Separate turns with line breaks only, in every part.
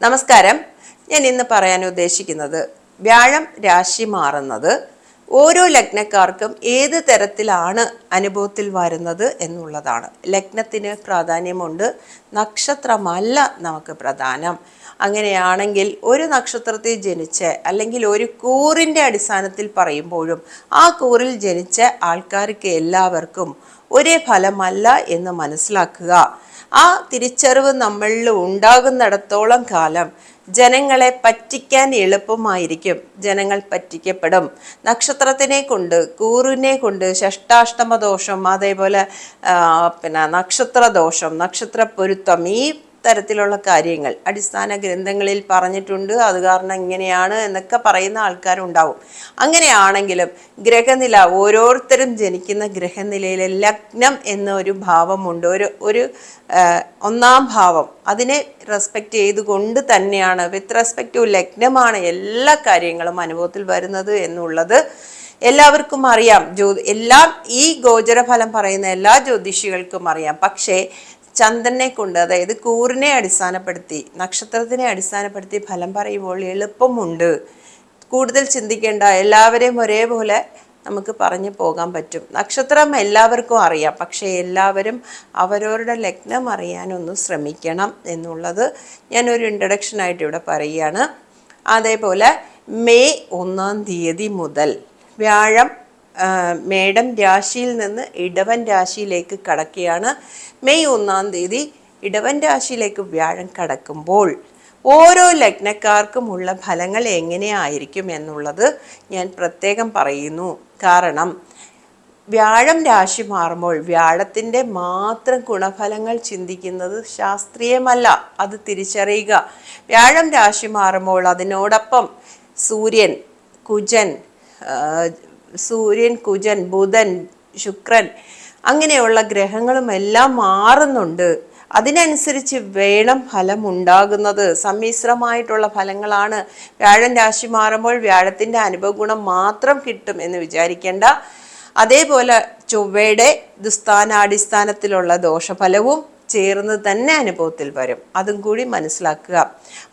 നമസ്കാരം. ഞാൻ ഇന്ന് പറയാൻ ഉദ്ദേശിക്കുന്നത് വ്യാഴം രാശി മാറുന്നത് ഓരോ ലഗ്നക്കാർക്കും ഏത് തരത്തിലാണ് അനുഭവത്തിൽ വരുന്നത് എന്നുള്ളതാണ്. ലഗ്നത്തിന് പ്രാധാന്യമുണ്ട് നക്ഷത്രമല്ല നമുക്ക് പ്രധാനം. അങ്ങനെയാണെങ്കിൽ ഒരു നക്ഷത്രത്തിൽ ജനിച്ച് അല്ലെങ്കിൽ ഒരു കൂറിന്റെ അടിസ്ഥാനത്തിൽ പറയുമ്പോഴും ആ കൂറിൽ ജനിച്ച ആൾക്കാർക്ക് എല്ലാവർക്കും ഒരേ ഫലമല്ല എന്ന് മനസ്സിലാക്കുക. ആ തിരിച്ചറിവ് നമ്മളിൽ ഉണ്ടാകുന്നിടത്തോളം കാലം ജനങ്ങളെ പറ്റിക്കാൻ എളുപ്പമായിരിക്കും. ജനങ്ങൾ പറ്റിക്കപ്പെടും. നക്ഷത്രത്തിനെ കൊണ്ട് കൂറിനെ കൊണ്ട് ഷഷ്ടാഷ്ടമ ദോഷം അതേപോലെ പിന്നെ നക്ഷത്ര ദോഷം നക്ഷത്ര പൊരുത്തം ഈ തരത്തിലുള്ള കാര്യങ്ങൾ. അടിസ്ഥാന ഗ്രന്ഥങ്ങളിൽ പറഞ്ഞിട്ടുണ്ട് അത് കാരണം ഇങ്ങനെയാണ് എന്നൊക്കെ പറയുന്ന ആൾക്കാരുണ്ടാവും. അങ്ങനെയാണെങ്കിലും ഗ്രഹനില ഓരോരുത്തരും ജനിക്കുന്ന ഗ്രഹനിലയിലെ ലഗ്നം എന്നൊരു ഭാവമുണ്ട്. ഒരു ഒരു ഒന്നാം ഭാവം. അതിനെ റെസ്പെക്റ്റ് ചെയ്തുകൊണ്ട് തന്നെയാണ് വിത്ത് റെസ്പെക്ട് ടു ലഗ്നമാണ് എല്ലാ കാര്യങ്ങളും അനുഭവത്തിൽ വരുന്നത് എന്നുള്ളത് എല്ലാവർക്കും അറിയാം. ജ്യോ എല്ലാം ഈ ഗോചരഫലം പറയുന്ന എല്ലാ ജ്യോതിഷികൾക്കും അറിയാം. പക്ഷേ ചന്ദ്രനെ കൊണ്ട് അതായത് കൂറിനെ അടിസ്ഥാനപ്പെടുത്തി നക്ഷത്രത്തിനെ അടിസ്ഥാനപ്പെടുത്തി ഫലം പറയുമ്പോൾ എളുപ്പമുണ്ട്. കൂടുതൽ ചിന്തിക്കേണ്ട എല്ലാവരെയും ഒരേപോലെ നമുക്ക് പറഞ്ഞു പോകാൻ പറ്റും. നക്ഷത്രം എല്ലാവർക്കും അറിയാം പക്ഷേ എല്ലാവരും അവരവരുടെ ലഗ്നം അറിയാനൊന്ന് ശ്രമിക്കണം എന്നുള്ളത് ഞാനൊരു ഇൻട്രഡക്ഷനായിട്ട് ഇവിടെ പറയുകയാണ്. അതേപോലെ മെയ് ഒന്നാം തീയതി മുതൽ വ്യാഴം മേടം രാശിയിൽ നിന്ന് ഇടവൻ രാശിയിലേക്ക് കടക്കുകയാണ്. മെയ് ഒന്നാം തീയതി ഇടവൻ രാശിയിലേക്ക് വ്യാഴം കടക്കുമ്പോൾ ഓരോ ലഗ്നക്കാർക്കും ഉള്ള ഫലങ്ങൾ എങ്ങനെയായിരിക്കും എന്നുള്ളത് ഞാൻ പ്രത്യേകം പറയുന്നു. കാരണം വ്യാഴം രാശി മാറുമ്പോൾ വ്യാഴത്തിന്റെ മാത്രം ഗുണഫലങ്ങൾ ചിന്തിക്കുന്നത് ശാസ്ത്രീയമല്ല അത് തിരിച്ചറിയുക. വ്യാഴം രാശി മാറുമ്പോൾ അതിനോടൊപ്പം സൂര്യൻ കുജൻ സൂര്യൻ കുജൻ ബുധൻ ശുക്രൻ അങ്ങനെയുള്ള ഗ്രഹങ്ങളും എല്ലാം മാറുന്നുണ്ട്. അതിനനുസരിച്ച് വേണം ഫലം ഉണ്ടാകുന്നത് സമ്മിശ്രമായിട്ടുള്ള ഫലങ്ങളാണ്. വ്യാഴം രാശി മാറുമ്പോൾ വ്യാഴത്തിന്റെ അനുഭവഗുണം മാത്രം കിട്ടും എന്ന് വിചാരിക്കേണ്ട. അതേപോലെ ചൊവ്വയുടെ ദുസ്ഥാനാടിസ്ഥാനത്തിലുള്ള ദോഷഫലവും ചേർന്ന് തന്നെ അനുഭവത്തിൽ വരും. അതും കൂടി മനസ്സിലാക്കുക.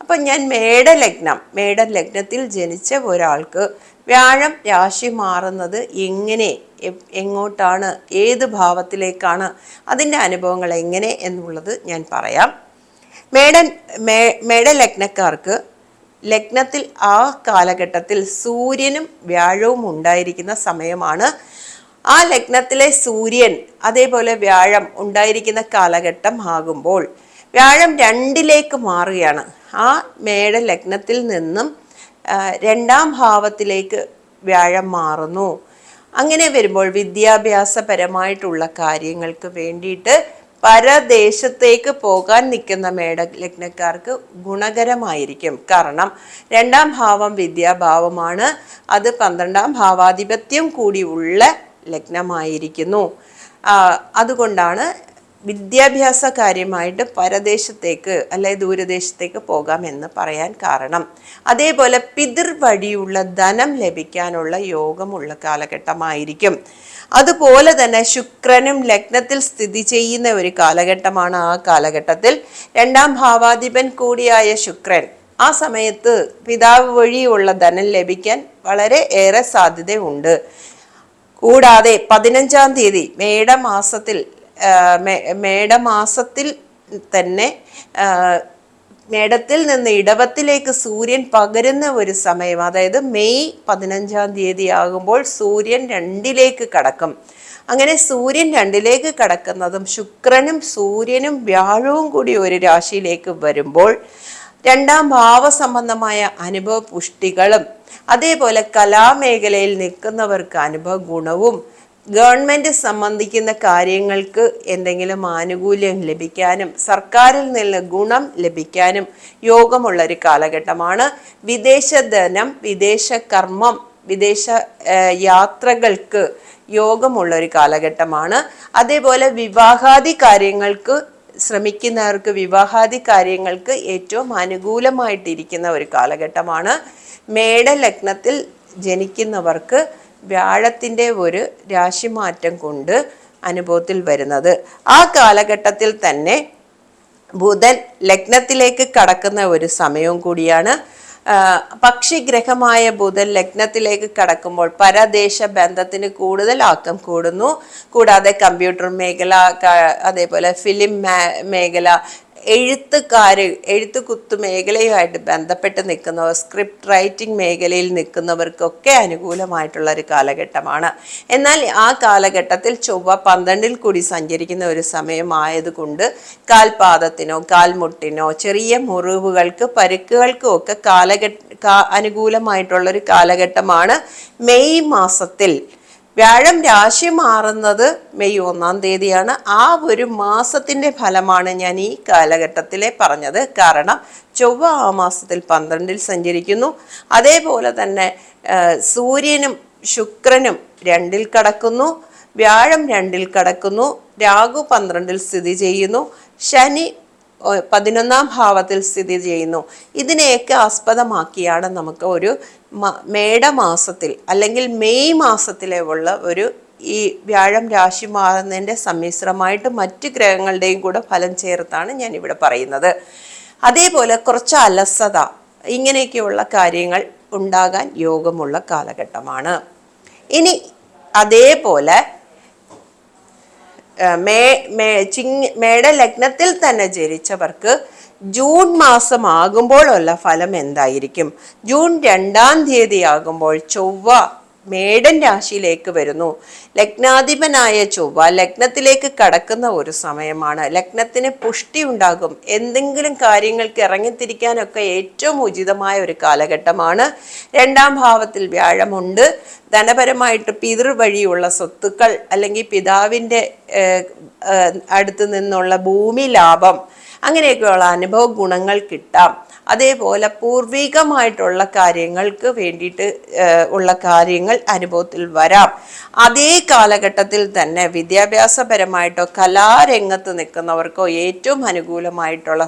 അപ്പം ഞാൻ മേടലഗ്നം മേടലഗ്നത്തിൽ ജനിച്ച ഒരാൾക്ക് വ്യാഴം രാശി മാറുന്നത് എങ്ങനെ എങ്ങോട്ടാണ് ഏത് ഭാവത്തിലേക്കാണ് അതിന്റെ അനുഭവങ്ങൾ എങ്ങനെ എന്നുള്ളത് ഞാൻ പറയാം. മേടൻ മേ മേടലഗ്നക്കാർക്ക് ലഗ്നത്തിൽ ആ കാലഘട്ടത്തിൽ സൂര്യനും വ്യാഴവും ഉണ്ടായിരിക്കുന്ന സമയമാണ്. ആ ലഗ്നത്തിലെ സൂര്യൻ അതേപോലെ വ്യാഴം ഉണ്ടായിരിക്കുന്ന കാലഘട്ടം ആകുമ്പോൾ വ്യാഴം രണ്ടിലേക്ക് മാറുകയാണ്. ആ മേട ലഗ്നത്തിൽ നിന്നും രണ്ടാം ഭാവത്തിലേക്ക് വ്യാഴം മാറുന്നു. അങ്ങനെ വരുമ്പോൾ വിദ്യാഭ്യാസപരമായിട്ടുള്ള കാര്യങ്ങൾക്ക് വേണ്ടിയിട്ട് പരദേശത്തേക്ക് പോകാൻ നിൽക്കുന്ന മേട ലഗ്നക്കാർക്ക് ഗുണകരമായിരിക്കും. കാരണം രണ്ടാം ഭാവം വിദ്യാഭാവമാണ്. അത് പന്ത്രണ്ടാം ഭാവാധിപത്യം കൂടിയുള്ള ലഗ്നമായിരിക്കുന്നു. അതുകൊണ്ടാണ് വിദ്യാഭ്യാസ കാര്യമായിട്ട് പരദേശത്തേക്ക് അല്ലെ ദൂരദേശത്തേക്ക് പോകാം എന്ന് പറയാൻ കാരണം. അതേപോലെ പിതൃ വഴിയുള്ള ധനം ലഭിക്കാനുള്ള യോഗമുള്ള കാലഘട്ടമായിരിക്കും. അതുപോലെ തന്നെ ശുക്രനും ലഗ്നത്തിൽ സ്ഥിതി ചെയ്യുന്ന ഒരു കാലഘട്ടമാണ് ആ കാലഘട്ടത്തിൽ. രണ്ടാം ഭാവാധിപൻ കൂടിയായ ശുക്രൻ ആ സമയത്ത് പിതാവ് വഴിയുള്ള ധനം ലഭിക്കാൻ വളരെ ഏറെ സാധ്യതയുണ്ട്. കൂടാതെ പതിനഞ്ചാം തീയതി മേടമാസത്തിൽ മേടമാസത്തിൽ തന്നെ മേടത്തിൽ നിന്ന് ഇടവത്തിലേക്ക് സൂര്യൻ പകരുന്ന ഒരു സമയം അതായത് മെയ് പതിനഞ്ചാം തീയതി ആകുമ്പോൾ സൂര്യൻ രണ്ടിലേക്ക് കടക്കും. അങ്ങനെ സൂര്യൻ രണ്ടിലേക്ക് കടക്കുന്നതും ശുക്രനും സൂര്യനും വ്യാഴവും കൂടി ഒരു രാശിയിലേക്ക് വരുമ്പോൾ രണ്ടാം ഭാവസംബന്ധമായ അനുഭവ പുഷ്ടികളും അതേപോലെ കലാമേഖലയിൽ നിൽക്കുന്നവർക്ക് അനുഭവ ഗുണവും ഗവൺമെന്റ് സംബന്ധിക്കുന്ന കാര്യങ്ങൾക്ക് എന്തെങ്കിലും ആനുകൂല്യം ലഭിക്കാനും സർക്കാരിൽ നിന്ന് ഗുണം ലഭിക്കാനും യോഗമുള്ള ഒരു കാലഘട്ടമാണ്. വിദേശ ധനം വിദേശ കർമ്മം വിദേശ യാത്രകൾക്ക് യോഗമുള്ള ഒരു കാലഘട്ടമാണ്. അതേപോലെ വിവാഹാദി കാര്യങ്ങൾക്ക് ശ്രമിക്കുന്നവർക്ക് വിവാഹാദി കാര്യങ്ങൾക്ക് ഏറ്റവും അനുകൂലമായിട്ടിരിക്കുന്ന ഒരു കാലഘട്ടമാണ്. മേടലഗ്നത്തിൽ ജനിക്കുന്നവർക്ക് വ്യാഴത്തിന്റെ ഒരു രാശിമാറ്റം കൊണ്ട് അനുഭവത്തിൽ വരുന്നത്. ആ കാലഘട്ടത്തിൽ തന്നെ ബുധൻ ലഗ്നത്തിലേക്ക് കടക്കുന്ന ഒരു സമയവും കൂടിയാണ്. പക്ഷിഗ്രഹമായ ബുധൻ ലഗ്നത്തിലേക്ക് കടക്കുമ്പോൾ പരദേശ ബന്ധത്തിന് കൂടുതൽ ആക്കം കൂടുന്നു. കൂടാതെ കമ്പ്യൂട്ടർ മേഖല അതേപോലെ ഫിലിം മേഖല എഴുത്തുകാര് എഴുത്തുകുത്തു മേഖലയുമായിട്ട് ബന്ധപ്പെട്ട് നിൽക്കുന്നവർ സ്ക്രിപ്റ്റ് റൈറ്റിംഗ് മേഖലയിൽ നിൽക്കുന്നവർക്കൊക്കെ അനുകൂലമായിട്ടുള്ള ഒരു കാലഘട്ടമാണ്. എന്നാൽ ആ കാലഘട്ടത്തിൽ ചൊവ്വ പന്ത്രണ്ടിൽ കൂടി സഞ്ചരിക്കുന്ന ഒരു സമയമായതുകൊണ്ട് കാൽപാദത്തിനോ കാൽമുട്ടിനോ ചെറിയ മുറിവുകൾക്ക് പരുക്കുകൾക്കും ഒക്കെ കാലഘട്ട അനുകൂലമായിട്ടുള്ളൊരു കാലഘട്ടമാണ് മെയ് മാസത്തിൽ വ്യാഴം രാശി മാറുന്നത് മെയ് ഒന്നാം തീയതിയാണ്. ആ ഒരു മാസത്തിന്റെ ഫലമാണ് ഞാൻ ഈ കാലഘട്ടത്തിലെ പറഞ്ഞത്. കാരണം ചൊവ്വ ആ മാസത്തിൽ പന്ത്രണ്ടിൽ സഞ്ചരിക്കുന്നു. അതേപോലെ തന്നെ സൂര്യനും ശുക്രനും രണ്ടിൽ കടക്കുന്നു. വ്യാഴം രണ്ടിൽ കടക്കുന്നു. രാഹു പന്ത്രണ്ടിൽ സ്ഥിതി ചെയ്യുന്നു. ശനി പതിനൊന്നാം ഭാവത്തിൽ സ്ഥിതി ചെയ്യുന്നു. ഇതിനെയൊക്കെ ആസ്പദമാക്കിയാണ് നമുക്ക് ഒരു മേട മേടമാസത്തിൽ അല്ലെങ്കിൽ മെയ് മാസത്തിലെ ഉള്ള ഒരു ഈ വ്യാഴം രാശി മാറുന്നതിന്റെ സമ്മിശ്രമായിട്ട് മറ്റ് ഗ്രഹങ്ങളുടെയും കൂടെ ഫലം ചേർത്താണ് ഞാൻ ഇവിടെ പറയുന്നത്. അതേപോലെ കുറച്ച് അലസത ഇങ്ങനെയൊക്കെയുള്ള കാര്യങ്ങൾ ഉണ്ടാകാൻ യോഗമുള്ള കാലഘട്ടമാണ്. ഇനി അതേപോലെ മേ മേ ചിങ് മേട ലഗ്നത്തിൽ തന്നെ ജനിച്ചവർക്ക് ജൂൺ മാസം ആകുമ്പോഴുള്ള ഫലം എന്തായിരിക്കും? ജൂൺ രണ്ടാം തീയതി ആകുമ്പോൾ ചൊവ്വ മേടൻ രാശിയിലേക്ക് വരുന്നു. ലഗ്നാധിപനായ ചൊവ്വ ലഗ്നത്തിലേക്ക് കടക്കുന്ന ഒരു സമയമാണ്. ലഗ്നത്തിന് പുഷ്ടി ഉണ്ടാകും. എന്തെങ്കിലും കാര്യങ്ങൾക്ക് ഇറങ്ങിത്തിരിക്കാനൊക്കെ ഏറ്റവും ഉചിതമായ ഒരു കാലഘട്ടമാണ്. രണ്ടാം ഭാവത്തിൽ വ്യാഴമുണ്ട്. ധനപരമായിട്ട് പിതൃ വഴിയുള്ള സ്വത്തുക്കൾ അല്ലെങ്കിൽ പിതാവിന്റെ അടുത്ത് നിന്നുള്ള ഭൂമി ലാഭം അങ്ങനെയൊക്കെയുള്ള അനുഭവ ഗുണങ്ങൾ കിട്ടാം. അതേപോലെ പൂർവികമായിട്ടുള്ള കാര്യങ്ങൾക്ക് വേണ്ടിയിട്ട് ഉള്ള കാര്യങ്ങൾ അനുഭവത്തിൽ വരാം. അതേ കാലഘട്ടത്തിൽ തന്നെ വിദ്യാഭ്യാസപരമായിട്ടോ കലാരംഗത്ത് നിൽക്കുന്നവർക്കോ ഏറ്റവും അനുകൂലമായിട്ടുള്ള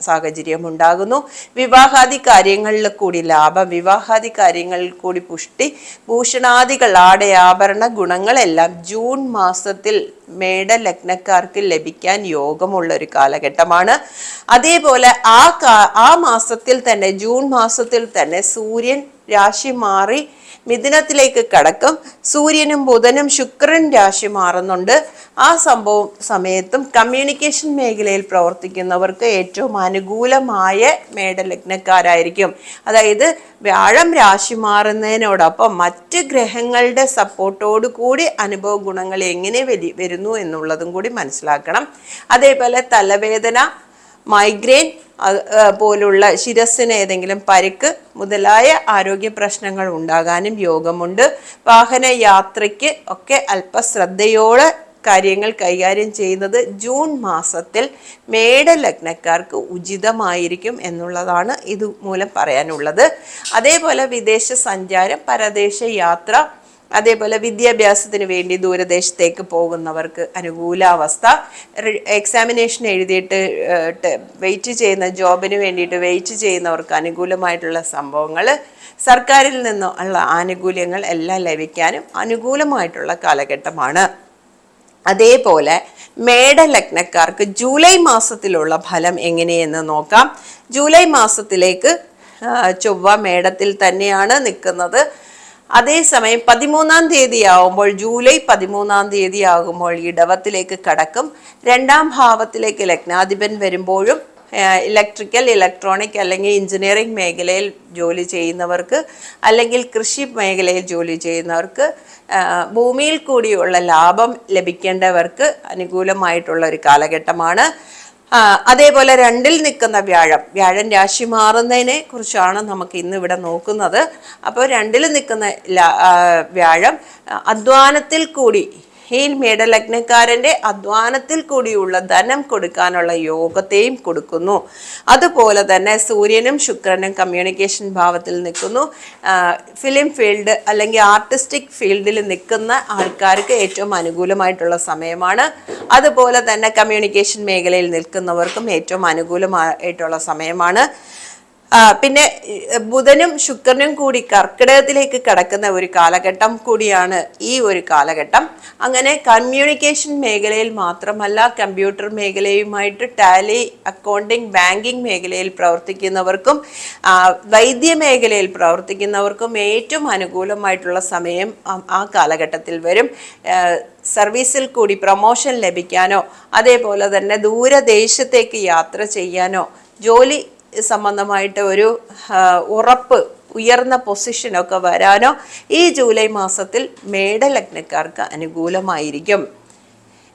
സാഹചര്യം ഉണ്ടാകുന്നു വിവാഹാദി കാര്യങ്ങളിൽ കൂടി ലാഭം വിവാഹാദി കാര്യങ്ങളിൽ കൂടി പുഷ്ടി ഭൂഷണാദികൾ ആടയാഭരണ ഗുണങ്ങളെല്ലാം ജൂൺ മാസത്തിൽ മേട ലഗ്നക്കാർക്ക് ലഭിക്കാൻ യോഗമുള്ള ഒരു കാലഘട്ടമാണ്. അതേപോലെ ആ ആ മാസത്തിൽ തന്നെ ജൂൺ മാസത്തിൽ തന്നെ സൂര്യൻ രാശി മാറി മിഥുനത്തിലേക്ക് കടക്കും. സൂര്യനും ബുധനും ശുക്രൻ രാശി മാറുന്നുണ്ട്. ആ സംഭവം സമയത്തും കമ്മ്യൂണിക്കേഷൻ മേഖലയിൽ പ്രവർത്തിക്കുന്നവർക്ക് ഏറ്റവും അനുകൂലമായ മേടലഗ്നക്കാരായിരിക്കും. അതായത് വ്യാഴം രാശി മാറുന്നതിനോടൊപ്പം മറ്റ് ഗ്രഹങ്ങളുടെ സപ്പോർട്ടോടു കൂടി അനുഭവ ഗുണങ്ങൾ എങ്ങനെ വരി- വരുന്നു എന്നുള്ളതും കൂടി മനസ്സിലാക്കണം. അതേപോലെ തലവേദന മൈഗ്രെയിൻ പോലുള്ള ശിരസ്സിന് ഏതെങ്കിലും പരിക്ക് മുതലായ ആരോഗ്യ പ്രശ്നങ്ങൾ ഉണ്ടാകാനും യോഗമുണ്ട് വാഹന യാത്രയ്ക്ക് ഒക്കെ അല്പശ്രദ്ധയോടെ കാര്യങ്ങൾ കൈകാര്യം ചെയ്യുന്നത് ജൂൺ മാസത്തിൽ മേടലഗ്നക്കാർക്ക് ഉചിതമായിരിക്കും എന്നുള്ളതാണ് ഇത് മൂലം പറയാനുള്ളത്. അതേപോലെ വിദേശ സഞ്ചാരം പരദേശ യാത്ര അതേപോലെ വിദ്യാഭ്യാസത്തിന് വേണ്ടി ദൂരദേശത്തേക്ക് പോകുന്നവർക്ക് അനുകൂലാവസ്ഥ. എക്സാമിനേഷൻ എഴുതിയിട്ട് വെയിറ്റ് ചെയ്യുന്ന ജോബിന് വേണ്ടിയിട്ട് വെയിറ്റ് ചെയ്യുന്നവർക്ക് അനുകൂലമായിട്ടുള്ള സംഭവങ്ങൾ സർക്കാരിൽ നിന്നുള്ള ആനുകൂല്യങ്ങൾ എല്ലാം ലഭിക്കാനും അനുകൂലമായിട്ടുള്ള കാലഘട്ടമാണ്. അതേപോലെ മേടലഗ്നക്കാർക്ക് ജൂലൈ മാസത്തിലുള്ള ഫലം എങ്ങനെയെന്ന് നോക്കാം. ജൂലൈ മാസത്തിലേക്ക് ചൊവ്വ മേടത്തിൽ തന്നെയാണ് നിൽക്കുന്നത്. അതേസമയം പതിമൂന്നാം തീയതി ആകുമ്പോൾ ജൂലൈ പതിമൂന്നാം തീയതി ആകുമ്പോൾ ഇടവത്തിലേക്ക് കടക്കും. രണ്ടാം ഭാവത്തിലേക്ക് ലഗ്നാധിപൻ വരുമ്പോഴും ഇലക്ട്രിക്കൽ ഇലക്ട്രോണിക് അല്ലെങ്കിൽ എഞ്ചിനീയറിംഗ് മേഖലയിൽ ജോലി ചെയ്യുന്നവർക്ക് അല്ലെങ്കിൽ കൃഷി മേഖലയിൽ ജോലി ചെയ്യുന്നവർക്ക് ഭൂമിയിൽ കൂടിയുള്ള ലാഭം ലഭിക്കേണ്ടവർക്ക് അനുകൂലമായിട്ടുള്ള ഒരു കാലഘട്ടമാണ്. അതേപോലെ രണ്ടിൽ നിൽക്കുന്ന വ്യാഴം. വ്യാഴം രാശി മാറുന്നതിനെ കുറിച്ചാണ് നമുക്ക് ഇന്ന് ഇവിടെ നോക്കുന്നത്. അപ്പോൾ രണ്ടിൽ നിൽക്കുന്ന വ്യാഴം അധ്വാനത്തിൽ കൂടി ഈ മേടലഗ്നക്കാരന്റെ അധ്വാനത്തിൽ കൂടിയുള്ള ധനം കൊടുക്കാനുള്ള യോഗത്തെയും കൊടുക്കുന്നു. അതുപോലെ തന്നെ സൂര്യനും ശുക്രനും കമ്മ്യൂണിക്കേഷൻ ഭാവത്തിൽ നിൽക്കുന്നു. ഫിലിം ഫീൽഡ് അല്ലെങ്കിൽ ആർട്ടിസ്റ്റിക് ഫീൽഡിൽ നിൽക്കുന്ന ആൾക്കാർക്ക് ഏറ്റവും അനുകൂലമായിട്ടുള്ള സമയമാണ്. അതുപോലെ തന്നെ കമ്മ്യൂണിക്കേഷൻ മേഖലയിൽ നിൽക്കുന്നവർക്കും ഏറ്റവും അനുകൂലമായിട്ടുള്ള സമയമാണ്. പിന്നെ ബുധനും ശുക്രനും കൂടി കർക്കിടകത്തിലേക്ക് കടക്കുന്ന ഒരു കാലഘട്ടം കൂടിയാണ് ഈ ഒരു കാലഘട്ടം. അങ്ങനെ കമ്മ്യൂണിക്കേഷൻ മേഖലയിൽ മാത്രമല്ല കമ്പ്യൂട്ടർ മേഖലയുമായിട്ട് ടാലി അക്കൗണ്ടിങ് ബാങ്കിങ് മേഖലയിൽ പ്രവർത്തിക്കുന്നവർക്കും വൈദ്യ മേഖലയിൽ പ്രവർത്തിക്കുന്നവർക്കും ഏറ്റവും അനുകൂലമായിട്ടുള്ള സമയം ആ കാലഘട്ടത്തിൽ വരും. സർവീസിൽ കൂടി പ്രൊമോഷൻ ലഭിക്കാനോ അതേപോലെ തന്നെ ദൂരദേശത്തേക്ക് യാത്ര ചെയ്യാനോ ജോലി സംബന്ധമായിട്ട് ഒരു ഉറപ്പ് ഉയർന്ന പൊസിഷനൊക്കെ വരാനോ ഈ ജൂലൈ മാസത്തിൽ മേടലഗ്നക്കാർക്ക് അനുകൂലമായിരിക്കും.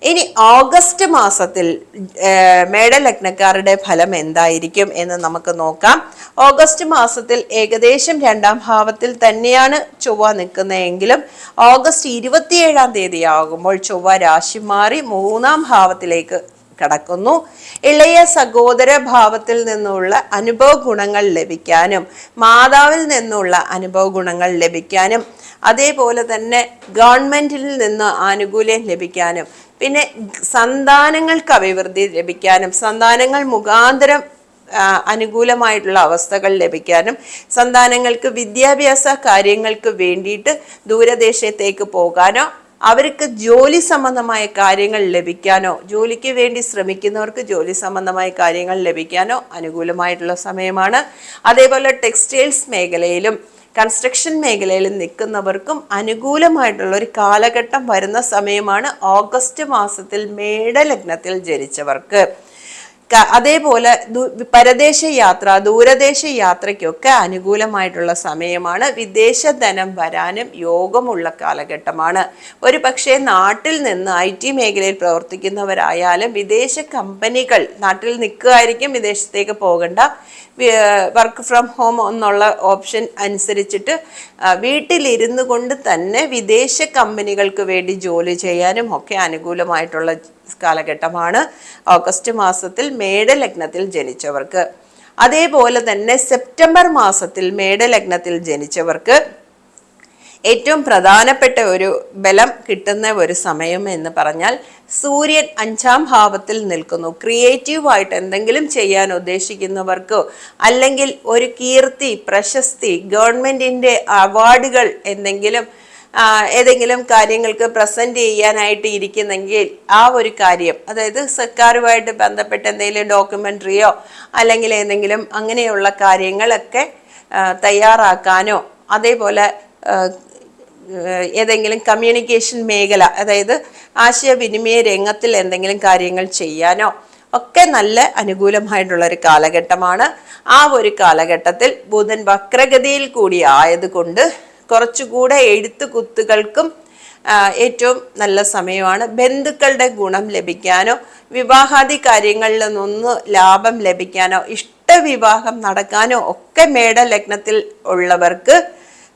ഇനി ഓഗസ്റ്റ് മാസത്തിൽ മേടലഗ്നക്കാരുടെ ഫലം എന്തായിരിക്കും എന്ന് നമുക്ക് നോക്കാം. ഓഗസ്റ്റ് മാസത്തിൽ ഏകദേശം രണ്ടാം ഭാവത്തിൽ തന്നെയാണ് ചൊവ്വ നിൽക്കുന്നതെങ്കിലും ഓഗസ്റ്റ് ഇരുപത്തിയേഴാം തീയതി ആകുമ്പോൾ ചൊവ്വ രാശി മാറി മൂന്നാം ഭാവത്തിലേക്ക് കടക്കുന്നു. ഇളയ സഹോദര ഭാവത്തിൽ നിന്നുള്ള അനുഭവ ഗുണങ്ങൾ ലഭിക്കാനും മാതാവിൽ നിന്നുള്ള അനുഭവ ഗുണങ്ങൾ ലഭിക്കാനും അതേപോലെ തന്നെ ഗവൺമെന്റിൽ നിന്ന് ആനുകൂല്യം ലഭിക്കാനും പിന്നെ സന്താനങ്ങൾക്ക് അഭിവൃദ്ധി ലഭിക്കാനും സന്താനങ്ങൾ മുഖാന്തരം അനുകൂലമായിട്ടുള്ള അവസ്ഥകൾ ലഭിക്കാനും സന്താനങ്ങൾക്ക് വിദ്യാഭ്യാസ കാര്യങ്ങൾക്ക് വേണ്ടിയിട്ട് ദൂരദേശത്തേക്ക് പോകാനോ അവർക്ക് ജോലി സംബന്ധമായ കാര്യങ്ങൾ ലഭിക്കാനോ ജോലിക്ക് വേണ്ടി ശ്രമിക്കുന്നവർക്ക് ജോലി സംബന്ധമായ കാര്യങ്ങൾ ലഭിക്കാനോ അനുകൂലമായിട്ടുള്ള സമയമാണ്. അതേപോലെ ടെക്സ്റ്റൈൽസ് മേഖലയിലും കൺസ്ട്രക്ഷൻ മേഖലയിൽ നിൽക്കുന്നവർക്കും അനുകൂലമായിട്ടുള്ള ഒരു കാലഘട്ടം വരുന്ന സമയമാണ് ഓഗസ്റ്റ് മാസത്തിൽ മേടലഗ്നത്തിൽ ജനിച്ചവർക്ക്. അതേപോലെ പരദേശ യാത്ര ദൂരദേശ യാത്രയ്ക്കൊക്കെ അനുകൂലമായിട്ടുള്ള സമയമാണ്. വിദേശ ധനം വരാനും യോഗമുള്ള കാലഘട്ടമാണ്. ഒരു പക്ഷേ നാട്ടിൽ നിന്ന് ഐ ടി മേഖലയിൽ പ്രവർത്തിക്കുന്നവരായാലും വിദേശ കമ്പനികൾ നാട്ടിൽ നിൽക്കുകയായിരിക്കും വിദേശത്തേക്ക് പോകേണ്ട. വർക്ക് ഫ്രം ഹോം എന്നുള്ള ഓപ്ഷൻ അനുസരിച്ചിട്ട് വീട്ടിലിരുന്നു കൊണ്ട് തന്നെ വിദേശ കമ്പനികൾക്ക് വേണ്ടി ജോലി ചെയ്യാനും ഒക്കെ അനുകൂലമായിട്ടുള്ള കാലഘട്ടമാണ്. ഓഗസ്റ്റ് മാസത്തിൽ മേടലഗ്നത്തിൽ ജനിച്ചവർക്ക്. അതേപോലെ തന്നെ സെപ്റ്റംബർ മാസത്തിൽ മേടലഗ്നത്തിൽ ജനിച്ചവർക്ക് ഏറ്റവും പ്രധാനപ്പെട്ട ഒരു ബലം കിട്ടുന്ന ഒരു സമയം എന്ന് പറഞ്ഞാൽ സൂര്യൻ അഞ്ചാം ഭാവത്തിൽ നിൽക്കുന്നു. ക്രിയേറ്റീവായിട്ട് എന്തെങ്കിലും ചെയ്യാൻ ഉദ്ദേശിക്കുന്നവർക്കോ അല്ലെങ്കിൽ ഒരു കീർത്തി പ്രശസ്തി ഗവൺമെന്റിന്റെ അവാർഡുകൾ എന്തെങ്കിലും ഏതെങ്കിലും കാര്യങ്ങൾക്ക് പ്രസന്റ് ചെയ്യാനായിട്ട് ഇരിക്കുന്നെങ്കിൽ ആ ഒരു കാര്യം അതായത് സർക്കാരുമായിട്ട് ബന്ധപ്പെട്ട എന്തെങ്കിലും ഡോക്യുമെന്ററിയോ അല്ലെങ്കിൽ ഏതെങ്കിലും അങ്ങനെയുള്ള കാര്യങ്ങളൊക്കെ തയ്യാറാക്കാനോ അതേപോലെ ഏതെങ്കിലും കമ്മ്യൂണിക്കേഷൻ മേഖല അതായത് ആശയവിനിമയ രംഗത്തിൽ എന്തെങ്കിലും കാര്യങ്ങൾ ചെയ്യാനോ ഒക്കെ നല്ല അനുകൂലമായിട്ടുള്ള ഒരു കാലഘട്ടമാണ്. ആ ഒരു കാലഘട്ടത്തിൽ ബുധൻ വക്രഗതിയിൽ കൂടി ആയതുകൊണ്ട് കുറച്ചുകൂടെ എഴുത്ത് കുത്തുകൾക്കും ഏറ്റവും നല്ല സമയമാണ്. ബന്ധുക്കളുടെ ഗുണം ലഭിക്കാനോ വിവാഹാദി കാര്യങ്ങളിൽ നിന്ന് ലാഭം ലഭിക്കാനോ ഇഷ്ടവിവാഹം നടക്കാനോ ഒക്കെ മേട മേടലഗ്നത്തിൽ ഉള്ളവർക്ക്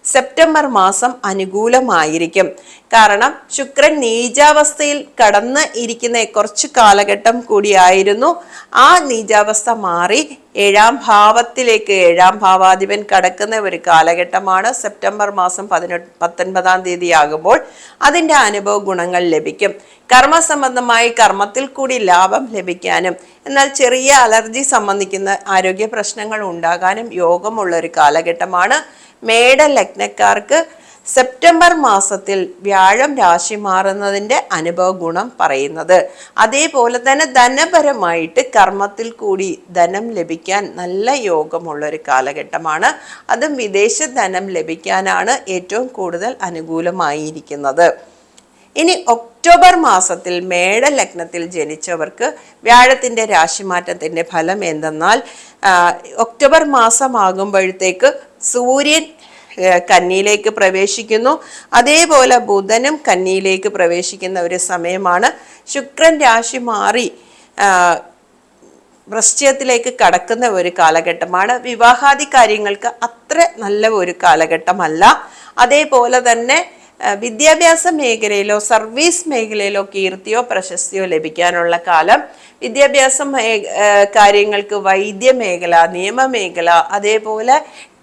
സെപ്റ്റംബർ മാസം അനുകൂലമായിരിക്കും. കാരണം ശുക്രൻ നീജാവസ്ഥയിൽ കടന്ന് ഇരിക്കുന്ന കുറച്ച് കാലഘട്ടം കൂടിയായിരുന്നു. ആ നീജാവസ്ഥ മാറി ഏഴാം ഭാവത്തിലേക്ക് ഏഴാം ഭാവാധിപൻ കടക്കുന്ന ഒരു കാലഘട്ടമാണ്. സെപ്റ്റംബർ മാസം പതിനെട്ട് പത്തൊൻപതാം തീയതി ആകുമ്പോൾ അതിന്റെ അനുഭവ ഗുണങ്ങൾ ലഭിക്കും. കർമ്മസംബന്ധമായി കർമ്മത്തിൽ കൂടി ലാഭം ലഭിക്കാനും എന്നാൽ ചെറിയ അലർജി സംബന്ധിക്കുന്ന ആരോഗ്യ പ്രശ്നങ്ങൾ ഉണ്ടാകാനും യോഗമുള്ള ഒരു കാലഘട്ടമാണ്. മേടലഗ്നക്കാർക്ക് സെപ്റ്റംബർ മാസത്തിൽ വ്യാഴം രാശി മാറുന്നതിന്റെ അനുഭവ ഗുണം പറയുന്നത്. അതേപോലെ തന്നെ ധനപരമായിട്ട് കർമ്മത്തിൽ കൂടി ധനം ലഭിക്കാൻ നല്ല യോഗമുള്ള ഒരു കാലഘട്ടമാണ്. അതും വിദേശ ധനം ലഭിക്കാനാണ് ഏറ്റവും കൂടുതൽ അനുകൂലമായിരിക്കുന്നത്. ഇനി ഒക്ടോബർ മാസത്തിൽ മേടലഗ്നത്തിൽ ജനിച്ചവർക്ക് വ്യാഴത്തിന്റെ രാശിമാറ്റത്തിന്റെ ഫലം എന്തെന്നാൽ ഒക്ടോബർ മാസമാകുമ്പോഴത്തേക്ക് സൂര്യൻ കന്നിയിലേക്ക് പ്രവേശിക്കുന്നു. അതേപോലെ ബുധനും കന്നിയിലേക്ക് പ്രവേശിക്കുന്ന ഒരു സമയമാണ്. ശുക്രൻ രാശി മാറി വൃശ്ചയത്തിലേക്ക് കടക്കുന്ന ഒരു കാലഘട്ടമാണ്. വിവാഹാദി കാര്യങ്ങൾക്ക് അത്ര നല്ല ഒരു കാലഘട്ടമല്ല. അതേപോലെ തന്നെ വിദ്യാഭ്യാസ മേഖലയിലോ സർവീസ് മേഖലയിലോ കീർത്തിയോ പ്രശസ്തിയോ ലഭിക്കാനുള്ള കാലം. വിദ്യാഭ്യാസ കാര്യങ്ങൾക്ക് വൈദ്യ മേഖല നിയമമേഖല അതേപോലെ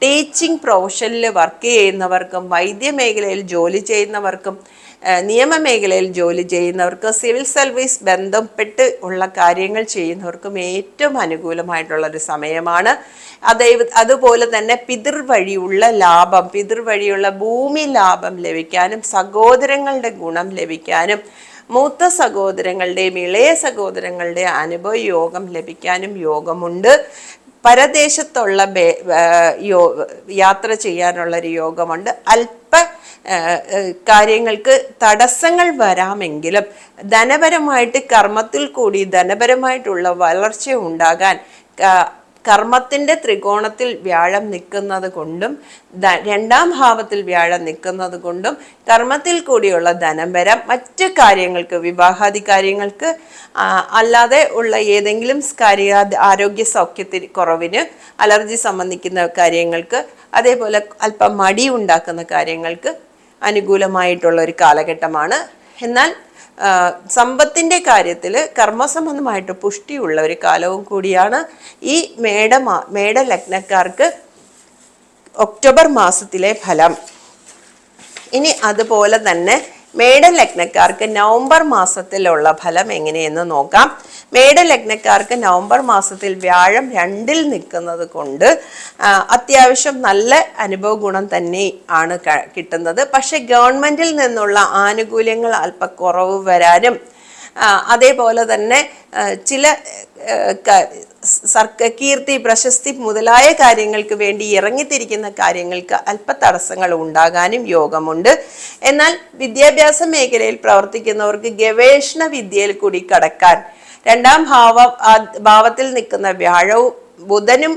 ടീച്ചിങ് പ്രൊഫഷനിൽ വർക്ക് ചെയ്യുന്നവർക്കും വൈദ്യ മേഖലയിൽ ജോലി ചെയ്യുന്നവർക്കും നിയമമേഖലയിൽ ജോലി ചെയ്യുന്നവർക്ക് സിവിൽ സർവീസ് ബന്ധപ്പെട്ട് ഉള്ള കാര്യങ്ങൾ ചെയ്യുന്നവർക്കും ഏറ്റവും അനുകൂലമായിട്ടുള്ള ഒരു സമയമാണ്. അതേ അതുപോലെ തന്നെ പിതൃവഴിയുള്ള ലാഭം പിതൃവഴിയുള്ള ഭൂമി ലാഭം ലഭിക്കാനും സഹോദരങ്ങളുടെ ഗുണം ലഭിക്കാനും മൂത്ത സഹോദരങ്ങളുടെയും ഇളയ സഹോദരങ്ങളുടെയും അനുഭവ യോഗം ലഭിക്കാനും യോഗമുണ്ട്. പരദേശത്തുള്ള യാത്ര ചെയ്യാനുള്ള ഒരു യോഗമുണ്ട്. അല്പ കാര്യങ്ങൾക്ക് തടസ്സങ്ങൾ വരാമെങ്കിലും ധനപരമായിട്ട് കർമ്മത്തിൽ കൂടി ധനപരമായിട്ടുള്ള വളർച്ച ഉണ്ടാകാൻ കർമ്മത്തിന്റെ ത്രികോണത്തിൽ വ്യാഴം നിൽക്കുന്നത് കൊണ്ടും രണ്ടാം ഭാവത്തിൽ വ്യാഴം നിൽക്കുന്നത് കൊണ്ടും കർമ്മത്തിൽ കൂടിയുള്ള ധനം വരാം. മറ്റ് കാര്യങ്ങൾക്ക് വിവാഹാദി കാര്യങ്ങൾക്ക് അല്ലാതെ ഉള്ള ഏതെങ്കിലും കാര്യ ആരോഗ്യ സൗഖ്യത്തിന് കുറവിന് അലർജി സംബന്ധിക്കുന്ന കാര്യങ്ങൾക്ക് അതേപോലെ അല്പം മടി ഉണ്ടാക്കുന്ന കാര്യങ്ങൾക്ക് അനുകൂലമായിട്ടുള്ള ഒരു കാലഘട്ടമാണ്. എന്നാൽ സമ്പത്തിന്റെ കാര്യത്തിൽ കർമ്മസംബന്ധമായിട്ട് പുഷ്ടിയുള്ള ഒരു കാലവും കൂടിയാണ് ഈ മേടമാ മേടലഗ്നക്കാർക്ക് ഒക്ടോബർ മാസത്തിലെ ഫലം. ഇനി അതുപോലെ തന്നെ മേടലഗ്നക്കാർക്ക് നവംബർ മാസത്തിലുള്ള ഫലം എങ്ങനെയെന്ന് നോക്കാം. മേടലഗ്നക്കാർക്ക് നവംബർ മാസത്തിൽ വ്യാഴം രണ്ടിൽ നിൽക്കുന്നത് കൊണ്ട് അത്യാവശ്യം നല്ല അനുഭവ ഗുണം തന്നെ ആണ് കിട്ടുന്നത്. പക്ഷെ ഗവൺമെന്റിൽ നിന്നുള്ള ആനുകൂല്യങ്ങൾ അല്പ കുറവ് വരാനും അതേപോലെ തന്നെ ചില കീർത്തി പ്രശസ്തി മുതലായ കാര്യങ്ങൾക്ക് വേണ്ടി ഇറങ്ങിത്തിരിക്കുന്ന കാര്യങ്ങൾക്ക് അല്പ തടസ്സങ്ങൾ ഉണ്ടാകാനും യോഗമുണ്ട്. എന്നാൽ വിദ്യാഭ്യാസ മേഖലയിൽ പ്രവർത്തിക്കുന്നവർക്ക് ഗവേഷണ വിദ്യയിൽ കൂടി കടക്കാൻ രണ്ടാം ഭാവ ഭാവത്തിൽ നിൽക്കുന്ന വ്യാഴവും ബുധനും